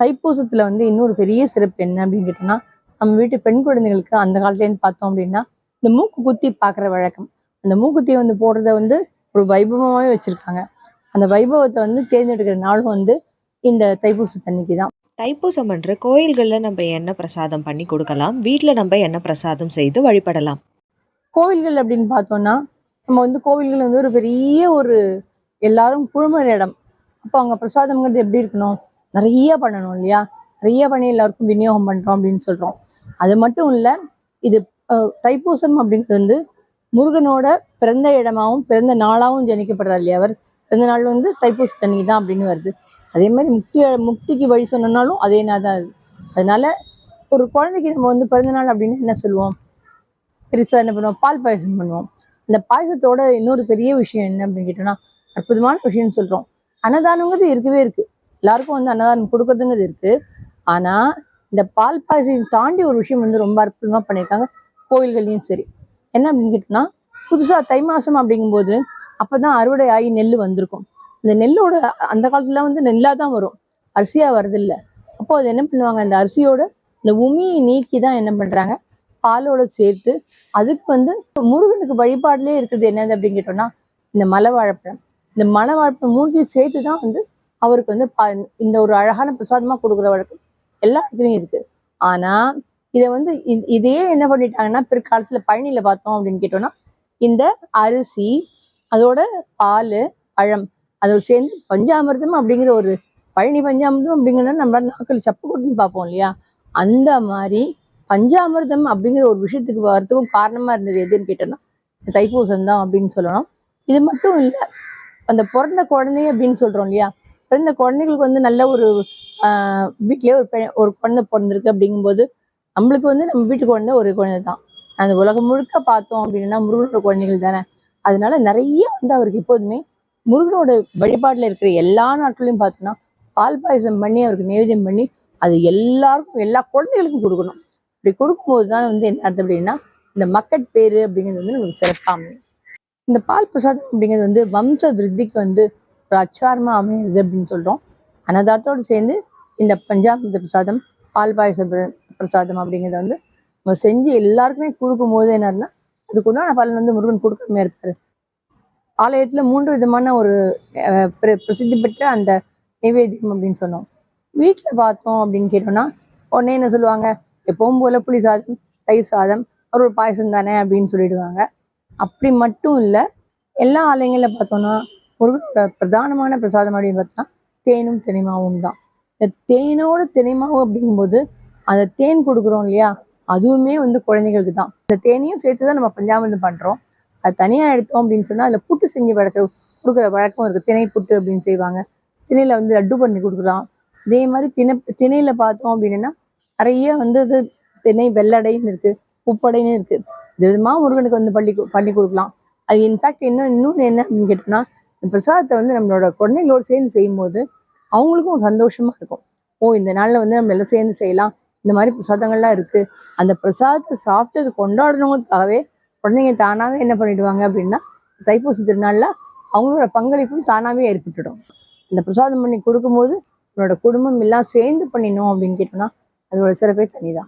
தைப்பூசத்துல வந்து இன்னொரு பெரிய சிறப்பு என்ன அப்படின்னு கேட்டோம்னா நம்ம வீட்டு பெண் குழந்தைகளுக்கு அந்த காலத்துலேருந்து பார்த்தோம் அப்படின்னா இந்த மூக்கு குத்தி பார்க்குற வழக்கம். அந்த மூக்குத்தியை வந்து போடுறத வந்து ஒரு வைபவமாகவே வச்சுருக்காங்க. அந்த வைபவத்தை வந்து தேர்ந்தெடுக்கிற நாளும் வந்து இந்த தைப்பூசத்தன்னைக்கு தான். தைப்பூசம் அன்று கோயில்களில் நம்ம என்ன பிரசாதம் பண்ணி கொடுக்கலாம்? வீட்டில் நம்ம என்ன பிரசாதம் செய்து வழிபடலாம்? கோவில்கள் அப்படின்னு பார்த்தோம்னா நம்ம வந்து கோவில்கள் வந்து ஒரு பெரிய ஒரு எல்லாரும் குழுமற இடம். அப்போ அங்கே பிரசாதம்ங்கிறது எப்படி இருக்கணும்? நிறைய பண்ணணும் இல்லையா? நிறைய பண்ணி எல்லாருக்கும் விநியோகம் பண்ணுறோம் அப்படின்னு சொல்கிறோம் அது மட்டும் இல்லை இது அஹ், தைப்பூசம் அப்படிங்கிறது வந்து முருகனோட பிறந்த இடமாவும் பிறந்த நாளாகவும் ஜனிக்கப்படுறார் இல்லையா அவர்? பிறந்த நாள் வந்து தைப்பூசத்தன்னைக்கு தான் அப்படின்னு வருது. அதே மாதிரி முக்தி முக்திக்கு வழி சொன்னனாலும் அதே நாள் தான் அது. அதனால ஒரு குழந்தைக்கு நம்ம வந்து பிறந்த நாள் அப்படின்னு என்ன சொல்லுவோம்? பெருசாக என்ன பண்ணுவோம்? பால் பாயசம் பண்ணுவோம். அந்த பாயசத்தோட இன்னொரு பெரிய விஷயம் என்ன அப்படின்னு கேட்டோம்னா அற்புதமான விஷயம்னு சொல்கிறோம் அன்னதானங்கிறது இருக்கவே இருக்கு. எல்லாருக்கும் வந்து அன்னதானம் கொடுக்கறதுங்கிறது இருக்கு. ஆனால் இந்த பால் பாயசம் தாண்டி ஒரு விஷயம் வந்து ரொம்ப அற்புதமாக பண்ணியிருக்காங்க கோயில்கள்லையும் சரி. என்ன அப்படின்னு கேட்டோம்னா புதுசாக தை மாதம் அப்படிங்கும்போது அப்போ தான் அறுவடை ஆகி நெல் வந்திருக்கும். இந்த நெல்லோட அந்த காலத்துலலாம் வந்து நெல்லாக தான் வரும். அரிசியாக வரதில்ல அப்போ அது என்ன பண்ணுவாங்க? அந்த அரிசியோட இந்த உமியை நீக்கி தான் என்ன பண்ணுறாங்க பாலோட சேர்த்து அதுக்கு வந்து முருகனுக்கு வழிபாடுலேயே இருக்குது என்னது அப்படின்னு கேட்டோம்னா இந்த மலை வாழைப்பழம் இந்த மலை வாழைப்பழம் மூணுத்தையும் சேர்த்து தான் வந்து அவருக்கு வந்து இந்த ஒரு அழகான பிரசாதமாக கொடுக்குற வழக்கம் எல்லா இடத்துலையும் இருக்கு. ஆனால் இதை வந்து இதையே என்ன பண்ணிட்டாங்கன்னா பிற்காலத்துல பழனியில பார்த்தோம் அப்படின்னு கேட்டோம்னா இந்த அரிசி அதோட பால் பழம் அதோட சேர்ந்து பஞ்சாமிர்தம் அப்படிங்கிற ஒரு பழனி பஞ்சாமிர்தம் அப்படிங்கிறது நம்ம நாக்கில் சப்பு கொட்டுன்னு பார்ப்போம் இல்லையா? அந்த மாதிரி பஞ்சாமிர்தம் அப்படிங்கிற ஒரு விஷயத்துக்கு வரத்துக்கும் காரணமா இருந்தது எதுன்னு கேட்டோம்னா இந்த தைப்பூசம் தான் அப்படின்னு சொல்லணும். இது மட்டும் இல்லை அந்த பிறந்த குழந்தை அப்படின்னு சொல்றோம் இல்லையா? பிறந்த குழந்தைகளுக்கு வந்து நல்ல ஒரு ஆஹ் வீட்டிலேயே ஒரு பெ ஒரு குழந்தை பிறந்திருக்கு அப்படிங்கும்போது நம்மளுக்கு வந்து நம்ம வீட்டு குழந்தை ஒரு குழந்தை தான். அந்த உலகம் முழுக்க பார்த்தோம் அப்படின்னா முருகனோட குழந்தைகள் தானே. அதனால நிறைய வந்து அவருக்கு எப்போதுமே முருகனோட வழிபாட்டில் இருக்கிற எல்லா நாட்களையும் பார்த்தோம்னா பால் பாயசம் பண்ணி அவருக்கு நைவேத்தியம் பண்ணி அது எல்லாருக்கும் எல்லா குழந்தைகளுக்கும் கொடுக்கணும். இப்படி கொடுக்கும்போது தான் வந்து என்ன அர்த்தம் அப்படின்னா இந்த மக்கட் பேரு அப்படிங்கிறது வந்து நமக்கு சிறப்பாக அமையும் இந்த பால் பிரசாதம் அப்படிங்கிறது வந்து வம்ச விருத்திக்கு வந்து ஒரு அச்சாரமா அமையுது அப்படின்னு சொல்றோம். அன்னதானத்தோடு சேர்ந்து இந்த பஞ்சாமிர்த பிரசாதம் பால் பாயச பிர- பிரசாதம் அப்படிங்கிறத வந்து நம்ம செஞ்சு எல்லாருக்குமே கொடுக்கும்போது என்னன்னா அதுக்கு உண்டான பலன் வந்து முருகன் கொடுக்காம இருப்பாரு. ஆலயத்துல மூன்று விதமான ஒரு பிரசித்தி பெற்ற அந்த நைவேத்தியம் அப்படின்னு சொன்னோம். வீட்டுல பார்த்தோம் அப்படின்னு கேட்டோம்னா உடனே என்ன சொல்லுவாங்க எப்பவும் போல புளி சாதம் தயிர் சாதம் ஒரு பாயசம் தானே அப்படின்னு சொல்லிடுவாங்க. அப்படி மட்டும் இல்லை எல்லா ஆலயங்களில் பார்த்தோம்னா முருகனோட பிரதானமான பிரசாதம் அப்படின்னு பார்த்தா தேனும் தினைமாவும் தான். இந்த தேனோட தினைமாவும் அப்படிங்கும்போது அந்த தேன் கொடுக்குறோம் இல்லையா அதுவுமே வந்து குழந்தைகளுக்கு தான். இந்த தேனையும் சேர்த்து தான் நம்ம பஞ்சாமிர்தம் பண்ணுறோம் அது தனியாக எடுத்தோம் அப்படின்னு சொன்னால் அதில் புட்டு செஞ்சு வழக்க கொடுக்குற வழக்கம் இருக்குது திணை புட்டு அப்படின்னு செய்வாங்க. திணையில வந்து லட்டு பண்ணி கொடுக்கலாம். அதே மாதிரி திணை திணையில பார்த்தோம் அப்படின்னா நிறைய வந்து இது திணை வெள்ளடைன்னு இருக்கு உப்படைன்னு இருக்கு. இது விதமா முருகனுக்கு வந்து பள்ளி பண்ணி கொடுக்கலாம். அது இன்ஃபேக்ட் இன்னும் இன்னொன்று என்ன அப்படின்னு கேட்டோம்னா இந்த பிரசாதத்தை வந்து நம்மளோட குழந்தைங்களோட சேர்ந்து செய்யும்போது அவங்களுக்கும் ஒரு சந்தோஷமா இருக்கும். ஓ இந்த நாள்ல வந்து நம்ம எல்லாம் சேர்ந்து செய்யலாம். இந்த மாதிரி பிரசாதங்கள்லாம் இருக்கு. அந்த பிரசாதத்தை சாப்பிட்டு அது கொண்டாடணுங்கிறதுக்காகவே குழந்தைங்க தானாகவே என்ன பண்ணிடுவாங்க அப்படின்னா தைப்பூச திருநாள்ல அவங்களோட பங்களிப்பும் தானாவே ஏற்பட்டுடும். அந்த பிரசாதம் பண்ணி கொடுக்கும்போது உன்னோட குடும்பம் எல்லாம் சேர்ந்து பண்ணினோம் அப்படின்னு கேட்டோம்னா அதோட சிறப்பே தனிதான்.